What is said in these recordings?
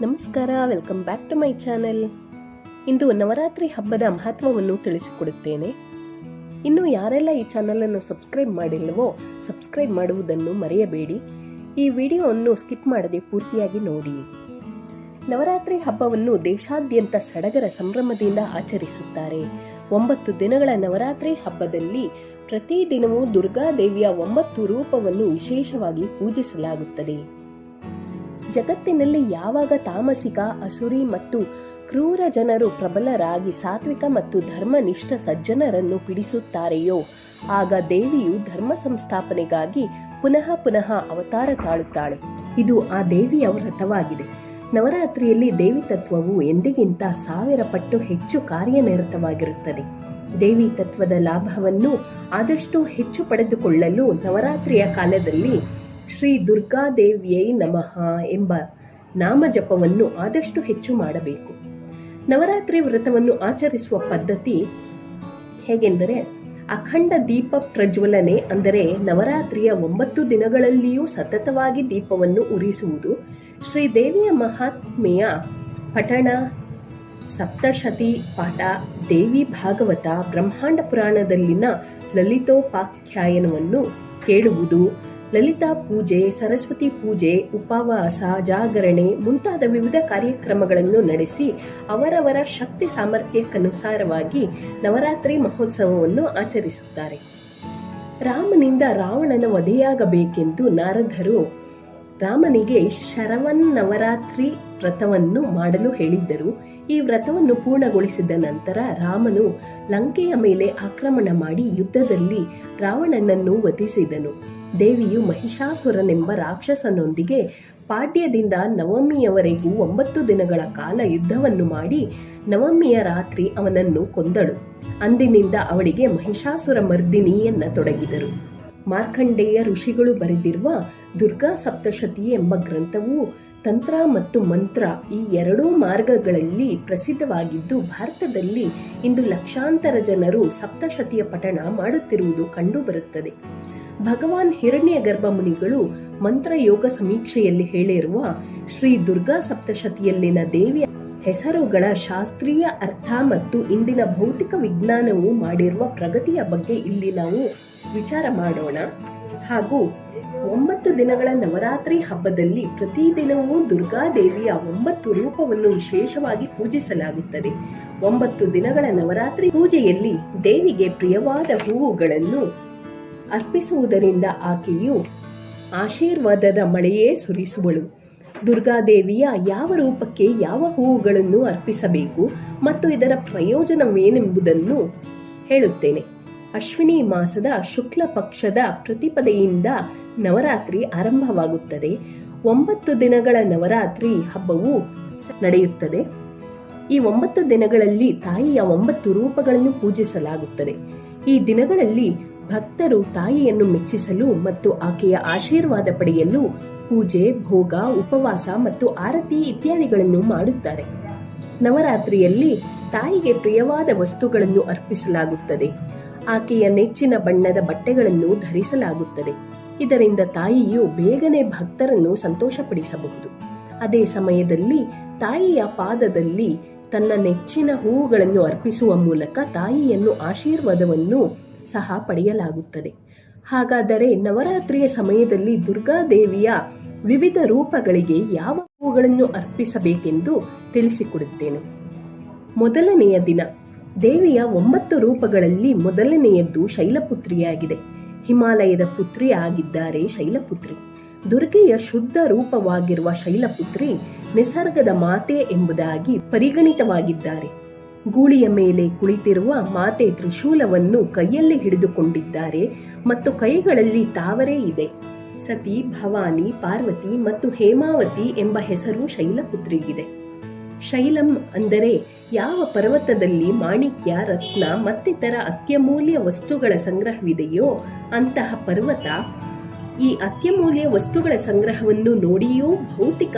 ನಮಸ್ಕಾರ welcome back to my channel ಇಂದು ನವರಾತ್ರಿ ಹಬ್ಬದ ಮಹತ್ವವನ್ನು ತಿಳಿಸಿಕೊಡುತ್ತೇನೆ. ಇನ್ನು ಯಾರೆಲ್ಲ ಈ ಚಾನಲನ್ನು ಸಬ್ಸ್ಕ್ರೈಬ್ ಮಾಡಿಲ್ಲವೋ ಸಬ್ಸ್ಕ್ರೈಬ್ ಮಾಡುವುದನ್ನು ಮರೆಯಬೇಡಿ. ಈ ವಿಡಿಯೋವನ್ನು ಸ್ಕಿಪ್ ಮಾಡದೆ ಪೂರ್ತಿಯಾಗಿ ನೋಡಿ. ನವರಾತ್ರಿ ಹಬ್ಬವನ್ನು ದೇಶಾದ್ಯಂತ ಸಡಗರ ಸಂಭ್ರಮದಿಂದ ಆಚರಿಸುತ್ತಾರೆ. ಒಂಬತ್ತು ದಿನಗಳ ನವರಾತ್ರಿ ಹಬ್ಬದಲ್ಲಿ ಪ್ರತಿ ಪ್ರತಿದಿನವೂ ದುರ್ಗಾದೇವಿಯ ಒಂಬತ್ತು ರೂಪವನ್ನು ವಿಶೇಷವಾಗಿ ಪೂಜಿಸಲಾಗುತ್ತದೆ. ಜಗತ್ತಿನಲ್ಲಿ ಯಾವಾಗ ತಾಮಸಿಕ, ಅಸುರಿ ಮತ್ತು ಕ್ರೂರ ಜನರು ಪ್ರಬಲರಾಗಿ ಸಾತ್ವಿಕ ಮತ್ತು ಧರ್ಮನಿಷ್ಠ ಸಜ್ಜನರನ್ನು ಪೀಡಿಸುತ್ತಾರೆಯೋ, ಆಗ ದೇವಿಯು ಧರ್ಮ ಸಂಸ್ಥಾಪನೆಗಾಗಿ ಪುನಃ ಪುನಃ ಅವತಾರ ತಾಳುತ್ತಾಳೆ. ಇದು ಆ ದೇವಿಯ ವ್ರತವಾಗಿದೆ ನವರಾತ್ರಿಯಲ್ಲಿ ದೇವಿ ತತ್ವವು ಎಂದಿಗಿಂತ ಸಾವಿರ ಪಟ್ಟು ಹೆಚ್ಚು ಕಾರ್ಯನಿರತವಾಗಿರುತ್ತದೆ. ದೇವಿ ತತ್ವದ ಲಾಭವನ್ನು ಆದಷ್ಟು ಹೆಚ್ಚು ಪಡೆದುಕೊಳ್ಳಲು ನವರಾತ್ರಿಯ ಕಾಲದಲ್ಲಿ ಶ್ರೀ ದುರ್ಗಾದೇವಿಯೈ ನಮಃ ಎಂಬ ನಾಮಜಪವನ್ನು ಆದಷ್ಟು ಹೆಚ್ಚು ಮಾಡಬೇಕು. ನವರಾತ್ರಿ ವ್ರತವನ್ನು ಆಚರಿಸುವ ಪದ್ಧತಿ ಹೇಗೆಂದರೆ, ಅಖಂಡ ದೀಪ ಪ್ರಜ್ವಲನೆ ಅಂದರೆ ನವರಾತ್ರಿಯ ಒಂಬತ್ತು ದಿನಗಳಲ್ಲಿಯೂ ಸತತವಾಗಿ ದೀಪವನ್ನು ಉರಿಸುವುದು ಶ್ರೀದೇವಿಯ ಮಹಾತ್ಮೆಯ ಪಠಣ, ಸಪ್ತಶತಿ ಪಾಠ, ದೇವಿ ಭಾಗವತ, ಬ್ರಹ್ಮಾಂಡ ಪುರಾಣದಲ್ಲಿನ ಲಲಿತೋಪಾಖ್ಯಾಯನವನ್ನು ಕೇಳುವುದು. ಲಲಿತಾ ಪೂಜೆ, ಸರಸ್ವತಿ ಪೂಜೆ, ಉಪವಾಸ, ಜಾಗರಣೆ ಮುಂತಾದ ವಿವಿಧ ಕಾರ್ಯಕ್ರಮಗಳನ್ನು ನಡೆಸಿ ಅವರವರ ಶಕ್ತಿ ಸಾಮರ್ಥ್ಯಕ್ಕನುಸಾರವಾಗಿ ನವರಾತ್ರಿ ಮಹೋತ್ಸವವನ್ನು ಆಚರಿಸುತ್ತಾರೆ. ರಾಮನಿಂದ ರಾವಣನ ವಧೆಯಾಗಬೇಕೆಂದು ನಾರದರು ರಾಮನಿಗೆ ಶರವನ್ ನವರಾತ್ರಿ ವ್ರತವನ್ನು ಮಾಡಲು ಹೇಳಿದ್ದರು. ಈ ವ್ರತವನ್ನು ಪೂರ್ಣಗೊಳಿಸಿದ ನಂತರ ರಾಮನು ಲಂಕೆಯ ಮೇಲೆ ಆಕ್ರಮಣ ಮಾಡಿ ಯುದ್ಧದಲ್ಲಿ ರಾವಣನನ್ನು ವಧಿಸಿದನು. ದೇವಿಯು ಮಹಿಷಾಸುರನೆಂಬ ರಾಕ್ಷಸನೊಂದಿಗೆ ಪಾಡ್ಯದಿಂದ ನವಮಿಯವರೆಗೂ ಒಂಬತ್ತು ದಿನಗಳ ಕಾಲ ಯುದ್ಧವನ್ನು ಮಾಡಿ ನವಮಿಯ ರಾತ್ರಿ ಅವನನ್ನು ಕೊಂದಳು. ಅಂದಿನಿಂದ ಅವಳಿಗೆ ಮಹಿಷಾಸುರ ಮರ್ದಿನಿಯನ್ನ ತೊಡಗಿದರು. ಮಾರ್ಕಂಡೇಯ ಋಷಿಗಳು ಬರೆದಿರುವ ದುರ್ಗಾ ಸಪ್ತಶತಿ ಎಂಬ ಗ್ರಂಥವು ತಂತ್ರ ಮತ್ತು ಮಂತ್ರ ಈ ಎರಡೂ ಮಾರ್ಗಗಳಲ್ಲಿ ಪ್ರಸಿದ್ಧವಾಗಿದ್ದು, ಭಾರತದಲ್ಲಿ ಇಂದು ಲಕ್ಷಾಂತರ ಜನರು ಸಪ್ತಶತಿಯ ಪಠಣ ಮಾಡುತ್ತಿರುವುದು ಕಂಡುಬರುತ್ತದೆ. ಭಗವಾನ್ ಹಿರಣ್ಯ ಗರ್ಭ ಮುನಿಗಳು ಮಂತ್ರಯೋಗ ಸಮೀಕ್ಷೆಯಲ್ಲಿ ಹೇಳಿರುವ ಶ್ರೀ ದುರ್ಗಾ ಸಪ್ತಶತಿಯಲ್ಲಿನ ದೇವಿಯ ಹೆಸರುಗಳ ಶಾಸ್ತ್ರೀಯ ಅರ್ಥ ಮತ್ತು ಇಂದಿನ ಭೌತಿಕ ವಿಜ್ಞಾನವು ಮಾಡಿರುವ ಪ್ರಗತಿಯ ಬಗ್ಗೆ ಇಲ್ಲಿ ನಾವು ವಿಚಾರ ಮಾಡೋಣ. ಹಾಗೂ ಒಂಬತ್ತು ದಿನಗಳ ನವರಾತ್ರಿ ಹಬ್ಬದಲ್ಲಿ ಪ್ರತಿದಿನವೂ ದುರ್ಗಾದೇವಿಯ ಒಂಬತ್ತು ರೂಪವನ್ನು ವಿಶೇಷವಾಗಿ ಪೂಜಿಸಲಾಗುತ್ತದೆ. ಒಂಬತ್ತು ದಿನಗಳ ನವರಾತ್ರಿ ಪೂಜೆಯಲ್ಲಿ ದೇವಿಗೆ ಪ್ರಿಯವಾದ ಹೂವುಗಳನ್ನು ಅರ್ಪಿಸುವುದರಿಂದ ಆಕೆಯು ಆಶೀರ್ವಾದದ ಮಳೆಯೇ ಸುರಿಸುವಳು. ದುರ್ಗಾದೇವಿಯ ಯಾವ ರೂಪಕ್ಕೆ ಯಾವ ಹೂವುಗಳನ್ನು ಅರ್ಪಿಸಬೇಕು ಮತ್ತು ಇದರ ಪ್ರಯೋಜನವೇನೆಂಬುದನ್ನು ಹೇಳುತ್ತೇನೆ. ಅಶ್ವಿನಿ ಮಾಸದ ಶುಕ್ಲ ಪಕ್ಷದ ಪ್ರತಿಪದೆಯಿಂದ ನವರಾತ್ರಿ ಆರಂಭವಾಗುತ್ತದೆ. ಒಂಬತ್ತು ದಿನಗಳ ನವರಾತ್ರಿ ಹಬ್ಬವು ನಡೆಯುತ್ತದೆ. ಈ ಒಂಬತ್ತು ದಿನಗಳಲ್ಲಿ ತಾಯಿಯ ಒಂಬತ್ತು ರೂಪಗಳನ್ನು ಪೂಜಿಸಲಾಗುತ್ತದೆ. ಈ ದಿನಗಳಲ್ಲಿ ಭಕ್ತರು ತಾಯಿಯನ್ನು ಮೆಚ್ಚಿಸಲು ಮತ್ತು ಆಕೆಯ ಆಶೀರ್ವಾದ ಪಡೆಯಲು ಪೂಜೆ, ಭೋಗ, ಉಪವಾಸ ಮತ್ತು ಆರತಿ ಇತ್ಯಾದಿಗಳನ್ನು ಮಾಡುತ್ತಾರೆ. ನವರಾತ್ರಿಯಲ್ಲಿ ತಾಯಿಗೆ ಪ್ರಿಯವಾದ ವಸ್ತುಗಳನ್ನು ಅರ್ಪಿಸಲಾಗುತ್ತದೆ. ಆಕೆಯ ನೆಚ್ಚಿನ ಬಣ್ಣದ ಬಟ್ಟೆಗಳನ್ನು ಧರಿಸಲಾಗುತ್ತದೆ. ಇದರಿಂದ ತಾಯಿಯು ಬೇಗನೆ ಭಕ್ತರನ್ನು ಸಂತೋಷಪಡಿಸಬಹುದು. ಅದೇ ಸಮಯದಲ್ಲಿ ತಾಯಿಯ ಪಾದದಲ್ಲಿ ತನ್ನ ನೆಚ್ಚಿನ ಹೂವುಗಳನ್ನು ಅರ್ಪಿಸುವ ಮೂಲಕ ತಾಯಿಯನ್ನು ಆಶೀರ್ವಾದವನ್ನು ಸಹ ಪಡೆಯಲಾಗುತ್ತದೆ. ಹಾಗಾದರೆ ನವರಾತ್ರಿಯ ಸಮಯದಲ್ಲಿ ದುರ್ಗಾದೇವಿಯ ವಿವಿಧ ರೂಪಗಳಿಗೆ ಯಾವ ಹೂಗಳನ್ನು ಅರ್ಪಿಸಬೇಕೆಂದು ತಿಳಿಸಿಕೊಡುತ್ತೇನೆ. ಮೊದಲನೆಯ ದಿನ, ದೇವಿಯ ಒಂಬತ್ತು ರೂಪಗಳಲ್ಲಿ ಮೊದಲನೆಯದ್ದು ಶೈಲಪುತ್ರಿಯಾಗಿದೆ. ಹಿಮಾಲಯದ ಪುತ್ರಿ ಆಗಿದ್ದಾರೆ ಶೈಲಪುತ್ರಿ. ದುರ್ಗೆಯ ಶುದ್ಧ ರೂಪವಾಗಿರುವ ಶೈಲಪುತ್ರಿ ನಿಸರ್ಗದ ಮಾತೆ ಎಂಬುದಾಗಿ ಪರಿಗಣಿತವಾಗಿದ್ದಾರೆ. ಗೂಳಿಯ ಮೇಲೆ ಕುಳಿತಿರುವ ಮಾತೆ ತ್ರಿಶೂಲವನ್ನು ಕೈಯಲ್ಲಿ ಹಿಡಿದುಕೊಂಡಿದ್ದಾರೆ ಮತ್ತು ಕೈಗಳಲ್ಲಿ ತಾವರೆ ಇದೆ. ಸತಿ, ಭವಾನಿ, ಪಾರ್ವತಿ ಮತ್ತು ಹೇಮಾವತಿ ಎಂಬ ಹೆಸರು ಶೈಲಪುತ್ರಿಗಿದೆ. ಶೈಲಂ ಅಂದರೆ ಯಾವ ಪರ್ವತದಲ್ಲಿ ಮಾಣಿಕ್ಯ, ರತ್ನ ಮತ್ತಿತರ ಅತ್ಯಮೂಲ್ಯ ವಸ್ತುಗಳ ಸಂಗ್ರಹವಿದೆಯೋ ಅಂತಹ ಪರ್ವತ ಈ ಅತ್ಯಮೂಲ್ಯ ವಸ್ತುಗಳ ಸಂಗ್ರಹವನ್ನು ನೋಡಿಯೂ ಭೌತಿಕ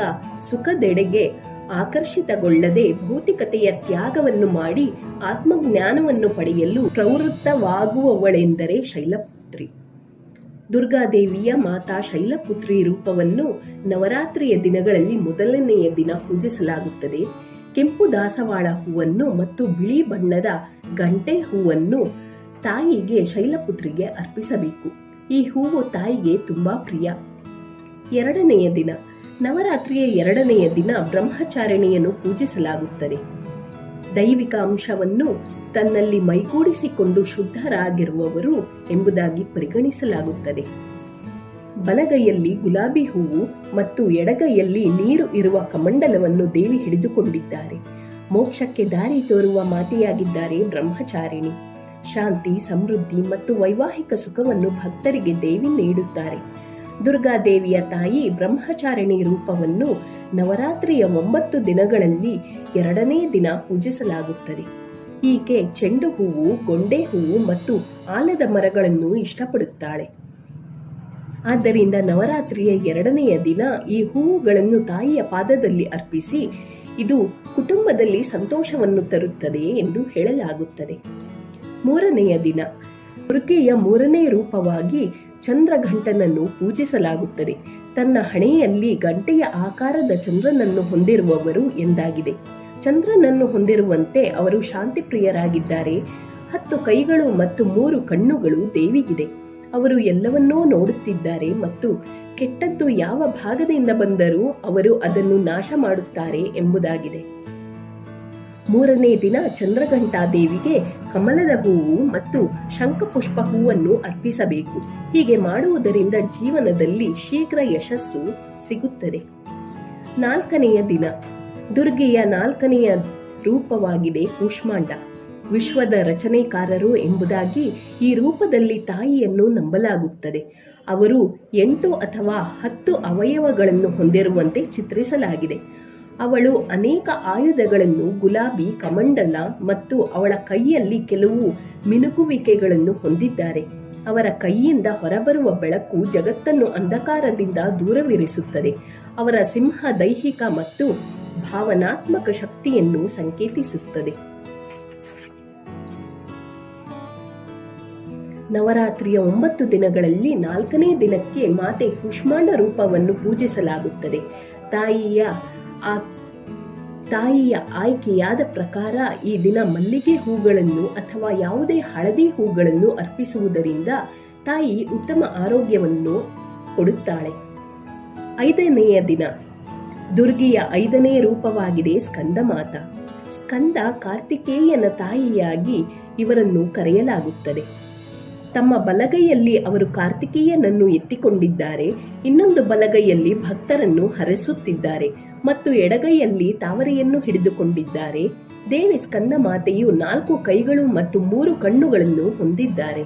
ಸುಖದೆಡೆಗೆ ಆಕರ್ಷಿತಗೊಳ್ಳದೆ ಭೌತಿಕತೆಯ ತ್ಯಾಗವನ್ನು ಮಾಡಿ ಆತ್ಮಜ್ಞಾನವನ್ನು ಪಡೆಯಲು ಪ್ರವೃತ್ತವಾಗುವವಳೆಂದರೆ ಶೈಲಪುತ್ರಿ. ದುರ್ಗಾದೇವಿಯ ಮಾತಾ ಶೈಲಪುತ್ರಿ ರೂಪವನ್ನು ನವರಾತ್ರಿಯ ದಿನಗಳಲ್ಲಿ ಮೊದಲನೆಯ ದಿನ ಪೂಜಿಸಲಾಗುತ್ತದೆ. ಕೆಂಪು ದಾಸವಾಳ ಹೂವನ್ನು ಮತ್ತು ಬಿಳಿ ಬಣ್ಣದ ಗಂಟೆ ಹೂವನ್ನು ತಾಯಿಗೆ ಶೈಲಪುತ್ರಿಗೆ ಅರ್ಪಿಸಬೇಕು. ಈ ಹೂವು ತಾಯಿಗೆ ತುಂಬಾ ಪ್ರಿಯ. ಎರಡನೆಯ ದಿನ ನವರಾತ್ರಿಯ ಎರಡನೆಯ ದಿನ ಬ್ರಹ್ಮಚಾರಿಣಿಯನ್ನು ಪೂಜಿಸಲಾಗುತ್ತದೆ. ದೈವಿಕ ಅಂಶವನ್ನು ತನ್ನಲ್ಲಿ ಮೈಗೂಡಿಸಿಕೊಂಡು ಶುದ್ಧರಾಗಿರುವವರು ಎಂಬುದಾಗಿ ಪರಿಗಣಿಸಲಾಗುತ್ತದೆ. ಬಲಗೈಯಲ್ಲಿ ಗುಲಾಬಿ ಹೂವು ಮತ್ತು ಎಡಗೈಯಲ್ಲಿ ನೀರು ಇರುವ ಕಮಂಡಲವನ್ನು ದೇವಿ ಹಿಡಿದುಕೊಂಡಿದ್ದಾರೆ. ಮೋಕ್ಷಕ್ಕೆ ದಾರಿ ತೋರುವ ಮಾತೆಯಾಗಿದ್ದಾರೆ ಬ್ರಹ್ಮಚಾರಿಣಿ. ಶಾಂತಿ, ಸಮೃದ್ಧಿ ಮತ್ತು ವೈವಾಹಿಕ ಸುಖವನ್ನು ಭಕ್ತರಿಗೆ ದೇವಿ ನೀಡುತ್ತಾರೆ. ದುರ್ಗಾದೇವಿಯ ತಾಯಿ ಬ್ರಹ್ಮಚಾರಿಣಿ ರೂಪವನ್ನು ನವರಾತ್ರಿಯ ಒಂಬತ್ತು ದಿನಗಳಲ್ಲಿ ಎರಡನೇ ದಿನ ಪೂಜಿಸಲಾಗುತ್ತದೆ. ಈಕೆ ಚೆಂಡು ಹೂವು, ಗೊಂಡೆ ಹೂವು ಮತ್ತು ಆಲದ ಮರಗಳನ್ನು ಇಷ್ಟಪಡುತ್ತಾಳೆ. ಆದ್ದರಿಂದ ನವರಾತ್ರಿಯ ಎರಡನೆಯ ದಿನ ಈ ಹೂವುಗಳನ್ನು ತಾಯಿಯ ಪಾದದಲ್ಲಿ ಅರ್ಪಿಸಿ ಇದು ಕುಟುಂಬದಲ್ಲಿ ಸಂತೋಷವನ್ನು ತರುತ್ತದೆ ಎಂದು ಹೇಳಲಾಗುತ್ತದೆ. ಮೂರನೆಯ ದಿನ ಮೃಗೆಯ ಮೂರನೇ ರೂಪವಾಗಿ ಚಂದ್ರಘಂಟನನ್ನು ಪೂಜಿಸಲಾಗುತ್ತದೆ. ತನ್ನ ಹಣೆಯಲ್ಲಿ ಗಂಟೆಯ ಆಕಾರದ ಚಂದ್ರನನ್ನು ಹೊಂದಿರುವವರು ಎಂದಾಗಿದೆ. ಚಂದ್ರನನ್ನು ಹೊಂದಿರುವಂತೆ ಅವರು ಶಾಂತಿ ಪ್ರಿಯರಾಗಿದ್ದಾರೆ ಹತ್ತು ಕೈಗಳು ಮತ್ತು ಮೂರು ಕಣ್ಣುಗಳು ದೇವಿಗಿದೆ. ಅವರು ಎಲ್ಲವನ್ನೂ ನೋಡುತ್ತಿದ್ದಾರೆ ಮತ್ತು ಕೆಟ್ಟದ್ದು ಯಾವ ಭಾಗದಿಂದ ಬಂದರೂ ಅವರು ಅದನ್ನು ನಾಶ ಮಾಡುತ್ತಾರೆ ಎಂಬುದಾಗಿದೆ. ಮೂರನೇ ದಿನ ಚಂದ್ರಘಂಟಾ ದೇವಿಗೆ ಕಮಲದ ಹೂವು ಮತ್ತು ಶಂಖಪುಷ್ಪ ಹೂವನ್ನು ಅರ್ಪಿಸಬೇಕು. ಹೀಗೆ ಮಾಡುವುದರಿಂದ ಜೀವನದಲ್ಲಿ ಶೀಘ್ರ ಯಶಸ್ಸು ಸಿಗುತ್ತದೆ. ನಾಲ್ಕನೆಯ ದಿನ. ದುರ್ಗೆಯ ನಾಲ್ಕನೆಯ ರೂಪವಾಗಿದೆ ಕೂಷ್ಮಾಂಡ. ವಿಶ್ವದ ರಚನೆಕಾರರು ಎಂಬುದಾಗಿ ಈ ರೂಪದಲ್ಲಿ ತಾಯಿಯನ್ನು ನಂಬಲಾಗುತ್ತದೆ. ಅವರು ಎಂಟು ಅಥವಾ ಹತ್ತು ಅವಯವಗಳನ್ನು ಹೊಂದಿರುವಂತೆ ಚಿತ್ರಿಸಲಾಗಿದೆ. ಅವಳು ಅನೇಕ ಆಯುಧಗಳನ್ನು, ಗುಲಾಬಿ, ಕಮಂಡಲ ಮತ್ತು ಅವಳ ಕೈಯಲ್ಲಿ ಕೆಲವು ಮಿನುಕುವಿಕೆಗಳನ್ನು ಹೊಂದಿದ್ದಾರೆ. ಅವರ ಕೈಯಿಂದ ಹೊರಬರುವ ಬೆಳಕು ಜಗತ್ತನ್ನು ಅಂಧಕಾರದಿಂದ ದೂರವಿರಿಸುತ್ತದೆ. ಅವರ ಸಿಂಹ ದೈಹಿಕ ಮತ್ತು ಭಾವನಾತ್ಮಕ ಶಕ್ತಿಯನ್ನು ಸಂಕೇತಿಸುತ್ತದೆ. ನವರಾತ್ರಿಯ ಒಂಬತ್ತು ದಿನಗಳಲ್ಲಿ ನಾಲ್ಕನೇ ದಿನಕ್ಕೆ ಮಾತೆ ಕುಷ್ಮಾಂಡ ರೂಪವನ್ನು ಪೂಜಿಸಲಾಗುತ್ತದೆ. ತಾಯಿಯ ಆ ತಾಯಿಯ ಆಯ್ಕೆಯಾದ ಪ್ರಕಾರ ಈ ದಿನ ಮಲ್ಲಿಗೆ ಹೂಗಳನ್ನು ಅಥವಾ ಯಾವುದೇ ಹಳದಿ ಹೂಗಳನ್ನು ಅರ್ಪಿಸುವುದರಿಂದ ತಾಯಿ ಉತ್ತಮ ಆರೋಗ್ಯವನ್ನು ಕೊಡುತ್ತಾಳೆ. ಐದನೆಯ ದಿನ. ದುರ್ಗಿಯ ಐದನೇ ರೂಪವಾಗಿದೆ ಸ್ಕಂದ ಮಾತ ಸ್ಕಂದ ಕಾರ್ತಿಕೇಯನ ತಾಯಿಯಾಗಿ ಇವರನ್ನು ಕರೆಯಲಾಗುತ್ತದೆ. ತಮ್ಮ ಬಲಗೈಯಲ್ಲಿ ಅವರು ಕಾರ್ತಿಕೇಯನನ್ನು ಎತ್ತಿಕೊಂಡಿದ್ದಾರೆ. ಇನ್ನೊಂದು ಬಲಗೈಯಲ್ಲಿ ಭಕ್ತರನ್ನು ಹರಿಸುತ್ತಿದ್ದಾರೆ ಮತ್ತು ಎಡಗೈಯಲ್ಲಿ ತಾವರೆಯನ್ನು ಹಿಡಿದುಕೊಂಡಿದ್ದಾರೆ. ದೇವಿ ಸ್ಕಂದ ಮಾತೆಯು ನಾಲ್ಕು ಕೈಗಳು ಮತ್ತು ಮೂರು ಕಣ್ಣುಗಳನ್ನು ಹೊಂದಿದ್ದಾರೆ.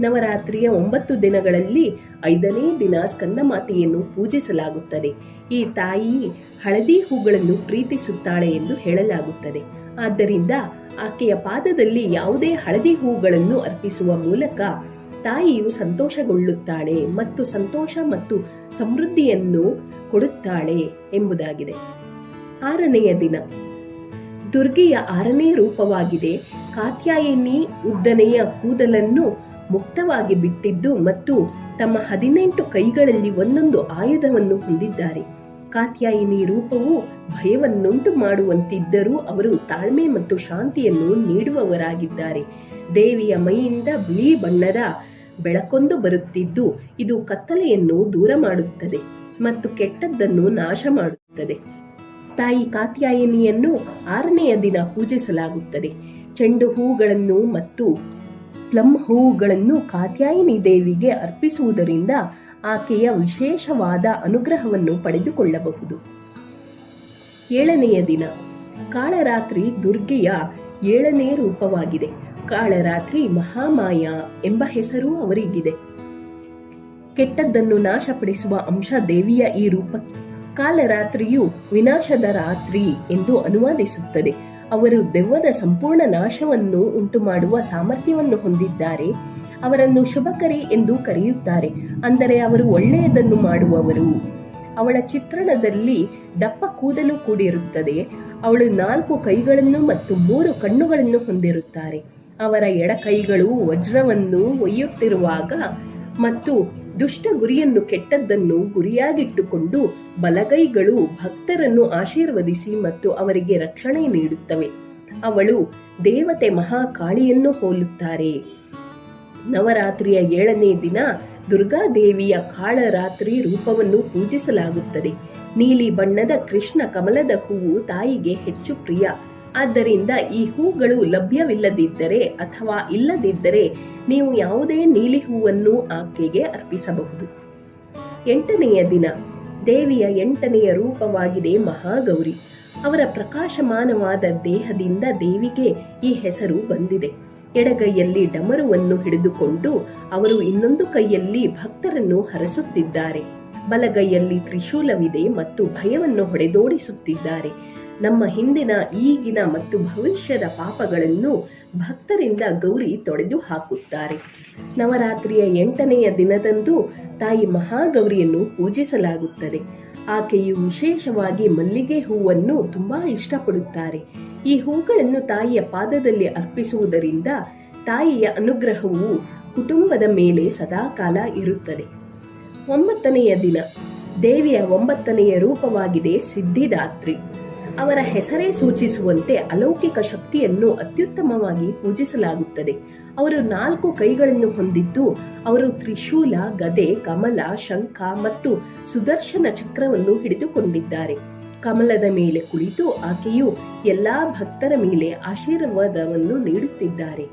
ನವರಾತ್ರಿಯ ಒಂಬತ್ತು ದಿನಗಳಲ್ಲಿ ಐದನೇ ದಿನ ಸ್ಕಂದ ಮಾತೆಯನ್ನು ಪೂಜಿಸಲಾಗುತ್ತದೆ. ಈ ತಾಯಿ ಹಳದಿ ಹೂಗಳನ್ನು ಪ್ರೀತಿಸುತ್ತಾಳೆ ಎಂದು ಹೇಳಲಾಗುತ್ತದೆ. ಆದ್ದರಿಂದ ಆಕೆಯ ಪಾದದಲ್ಲಿ ಯಾವುದೇ ಹಳದಿ ಹೂಗಳನ್ನು ಅರ್ಪಿಸುವ ಮೂಲಕ ತಾಯಿಯು ಸಂತೋಷಗೊಳ್ಳುತ್ತಾಳೆ ಮತ್ತು ಸಂತೋಷ ಮತ್ತು ಸಮೃದ್ಧಿಯನ್ನು ಕೊಡುತ್ತಾಳೆ ಎಂಬುದಾಗಿದೆ. ಆರನೆಯ ದಿನ. ದುರ್ಗೆಯ ಆರನೇ ರೂಪವಾಗಿದೆ. ಕಾತ್ಯಾಯಿನಿ ಉದ್ದನೆಯ ಕೂದಲನ್ನು ಮುಕ್ತವಾಗಿ ಬಿಟ್ಟಿದ್ದು ಮತ್ತು ತಮ್ಮ ಹದಿನೆಂಟು ಕೈಗಳಲ್ಲಿ ಒಂದೊಂದು ಆಯುಧವನ್ನು ಹೊಂದಿದ್ದಾರೆ. ಕಾತ್ಯಾಯಿನಿ ರೂಪವು ಭಯವನ್ನುಂಟು ಮಾಡುವಂತಿದ್ದರೂ ಅವರು ತಾಳ್ಮೆ ಮತ್ತು ಶಾಂತಿಯನ್ನು ನೀಡುವವರಾಗಿದ್ದಾರೆ. ದೇವಿಯ ಮೈಯಿಂದ ಬಿಳಿ ಬಣ್ಣದ ಬೆಳಕೊಂದು ಬರುತ್ತಿದ್ದು, ಇದು ಕತ್ತಲೆಯನ್ನು ದೂರ ಮಾಡುತ್ತದೆ ಮತ್ತು ಕೆಟ್ಟದ್ದನ್ನು ನಾಶ ಮಾಡುತ್ತದೆ. ತಾಯಿ ಕಾತ್ಯಾಯಿನಿಯನ್ನು ಆರನೆಯ ದಿನ ಪೂಜಿಸಲಾಗುತ್ತದೆ. ಚೆಂಡು ಹೂಗಳನ್ನು ಮತ್ತು ಪ್ಲಮ್ ಹೂವುಗಳನ್ನು ಕಾತ್ಯಾಯಿನಿ ದೇವಿಗೆ ಅರ್ಪಿಸುವುದರಿಂದ ಆಕೆಯ ವಿಶೇಷವಾದ ಅನುಗ್ರಹವನ್ನು ಪಡೆದುಕೊಳ್ಳಬಹುದು. ಏಳನೆಯ ದಿನ. ಕಾಳರಾತ್ರಿ ದುರ್ಗೆಯ ಏಳನೇ ರೂಪವಾಗಿದೆ. ಕಾಳರಾತ್ರಿ ಮಹಾಮಾಯ ಎಂಬ ಹೆಸರು ಅವರಿಗಿದೆ. ಕೆಟ್ಟದ್ದನ್ನು ನಾಶಪಡಿಸುವ ಅಂಶ ದೇವಿಯ ಈ ರೂಪ. ಕಾಲರಾತ್ರಿಯು ವಿನಾಶದ ರಾತ್ರಿ ಎಂದು ಅನುವಾದಿಸುತ್ತದೆ. ಅವರು ದೆವ್ವದ ಸಂಪೂರ್ಣ ನಾಶವನ್ನು ಉಂಟು ಮಾಡುವ ಸಾಮರ್ಥ್ಯವನ್ನು ಹೊಂದಿದ್ದಾರೆ. ಅವರನ್ನು ಶುಭಕರಿ ಎಂದು ಕರೆಯುತ್ತಾರೆ. ಅಂದರೆ ಅವರು ಒಳ್ಳೆಯದನ್ನು ಮಾಡುವವರು. ಅವಳ ಚಿತ್ರಣದಲ್ಲಿ ದಪ್ಪ ಕೂದಲು ಕೂಡಿರುತ್ತದೆ. ಅವಳು ನಾಲ್ಕು ಕೈಗಳನ್ನು ಮತ್ತು ಮೂರು ಕಣ್ಣುಗಳನ್ನು ಹೊಂದಿರುತ್ತಾರೆ. ಅವರ ಎಡ ಕೈಗಳು ವಜ್ರವನ್ನು ಒಯ್ಯುತ್ತಿರುವಾಗ ಮತ್ತು ದುಷ್ಟ ಗುರಿಯನ್ನು ಕೆಟ್ಟದ್ದನ್ನು ಗುರಿಯಾಗಿಟ್ಟುಕೊಂಡು ಬಲಗೈಗಳು ಭಕ್ತರನ್ನು ಆಶೀರ್ವದಿಸಿ ಮತ್ತು ಅವರಿಗೆ ರಕ್ಷಣೆ ನೀಡುತ್ತವೆ. ಅವಳು ದೇವತೆ ಮಹಾಕಾಳಿಯನ್ನು ಹೋಲುತ್ತಾರೆ. ನವರಾತ್ರಿಯ ಏಳನೇ ದಿನ ದುರ್ಗಾದೇವಿಯ ಕಾಳರಾತ್ರಿ ರೂಪವನ್ನು ಪೂಜಿಸಲಾಗುತ್ತದೆ. ನೀಲಿ ಬಣ್ಣದ ಕೃಷ್ಣ ಕಮಲದ ಹೂವು ತಾಯಿಗೆ ಹೆಚ್ಚು ಪ್ರಿಯ. ಆದ್ದರಿಂದ ಈ ಹೂಗಳು ಲಭ್ಯವಿಲ್ಲದಿದ್ದರೆ ಅಥವಾ ಇಲ್ಲದಿದ್ದರೆ ನೀವು ಯಾವುದೇ ನೀಲಿ ಹೂವನ್ನು ಆಕೆಗೆ ಅರ್ಪಿಸಬಹುದು. ಎಂಟನೆಯ ದಿನ, ದೇವಿಯ ಎಂಟನೆಯ ರೂಪವಾಗಿದೆ ಮಹಾಗೌರಿ. ಅವರ ಪ್ರಕಾಶಮಾನವಾದ ದೇಹದಿಂದ ದೇವಿಗೆ ಈ ಹೆಸರು ಬಂದಿದೆ. ಎಡಗೈಯಲ್ಲಿ ಡಮರುವನ್ನು ಹಿಡಿದುಕೊಂಡು ಅವರು ಇನ್ನೊಂದು ಕೈಯಲ್ಲಿ ಭಕ್ತರನ್ನು ಹರಸುತ್ತಿದ್ದಾರೆ. ಬಲಗೈಯಲ್ಲಿ ತ್ರಿಶೂಲವಿದೆ ಮತ್ತು ಭಯವನ್ನು ಹೊಡೆದೋಡಿಸುತ್ತಿದ್ದಾರೆ. ನಮ್ಮ ಹಿಂದಿನ, ಈಗಿನ ಮತ್ತು ಭವಿಷ್ಯದ ಪಾಪಗಳನ್ನು ಭಕ್ತರಿಂದ ಗೌರಿ ತೊಡೆದು ಹಾಕುತ್ತಾರೆ ನವರಾತ್ರಿಯ ಎಂಟನೆಯ ದಿನದಂದು ತಾಯಿ ಮಹಾಗೌರಿಯನ್ನು ಪೂಜಿಸಲಾಗುತ್ತದೆ. ಆಕೆಯು ವಿಶೇಷವಾಗಿ ಮಲ್ಲಿಗೆ ಹೂವನ್ನು ತುಂಬಾ ಇಷ್ಟಪಡುತ್ತಾರೆ. ಈ ಹೂಗಳನ್ನು ತಾಯಿಯ ಪಾದದಲ್ಲಿ ಅರ್ಪಿಸುವುದರಿಂದ ತಾಯಿಯ ಅನುಗ್ರಹವು ಕುಟುಂಬದ ಮೇಲೆ ಸದಾಕಾಲ ಇರುತ್ತದೆ. ಒಂಬತ್ತನೆಯ ದಿನ, ದೇವಿಯ ಒಂಬತ್ತನೆಯ ರೂಪವಾಗಿದೆ ಸಿದ್ಧಿದಾತ್ರಿ. ಅವರ ಹೆಸರೇ ಸೂಚಿಸುವಂತೆ ಅಲೌಕಿಕ ಶಕ್ತಿಯನ್ನು ಅತ್ಯುತ್ತಮವಾಗಿ ಪೂಜಿಸಲಾಗುತ್ತದೆ. ಅವರು ನಾಲ್ಕು ಕೈಗಳನ್ನು ಹೊಂದಿದ್ದು, ಅವರು ತ್ರಿಶೂಲ, ಗದೆ, ಕಮಲ, ಶಂಖ ಮತ್ತು ಸುದರ್ಶನ ಚಕ್ರವನ್ನು ಹಿಡಿದುಕೊಂಡಿದ್ದಾರೆ. ಕಮಲದ ಮೇಲೆ ಕುಳಿತು ಆಕೆಯು ಎಲ್ಲಾ ಭಕ್ತರ ಮೇಲೆ ಆಶೀರ್ವಾದವನ್ನು ನೀಡುತ್ತಿದ್ದಾರೆ.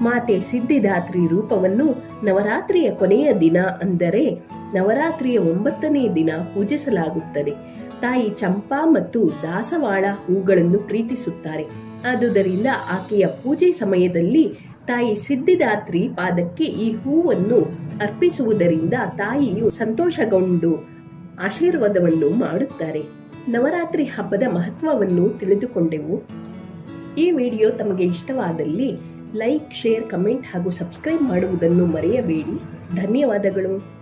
ಮಾತೆ ಸಿದ್ಧಿದಾತ್ರಿ ರೂಪವನ್ನು ನವರಾತ್ರಿಯ ಕೊನೆಯ ದಿನ ಅಂದರೆ ನವರಾತ್ರಿಯ ಒಂಬತ್ತನೇ ದಿನ ಪೂಜಿಸಲಾಗುತ್ತದೆ. ತಾಯಿ ಚಂಪಾ ಮತ್ತು ದಾಸವಾಳ ಹೂಗಳನ್ನು ಪ್ರೀತಿಸುತ್ತಾರೆ. ಆದುದರಿಂದ ಆಕೆಯ ಪೂಜೆ ಸಮಯದಲ್ಲಿ ತಾಯಿ ಸಿದ್ಧಿದಾತ್ರಿ ಪಾದಕ್ಕೆ ಈ ಹೂವನ್ನು ಅರ್ಪಿಸುವುದರಿಂದ ತಾಯಿಯು ಸಂತೋಷಗೊಂಡು ಆಶೀರ್ವಾದವನ್ನು ಮಾಡುತ್ತಾರೆ. ನವರಾತ್ರಿ ಹಬ್ಬದ ಮಹತ್ವವನ್ನು ತಿಳಿದುಕೊಂಡೆವು. ಈ ವಿಡಿಯೋ ತಮಗೆ ಇಷ್ಟವಾದಲ್ಲಿ ಲೈಕ್, ಶೇರ್, ಕಮೆಂಟ್ ಹಾಗೂ ಸಬ್ಸ್ಕ್ರೈಬ್ ಮಾಡುವುದನ್ನು ಮರೆಯಬೇಡಿ. ಧನ್ಯವಾದಗಳು.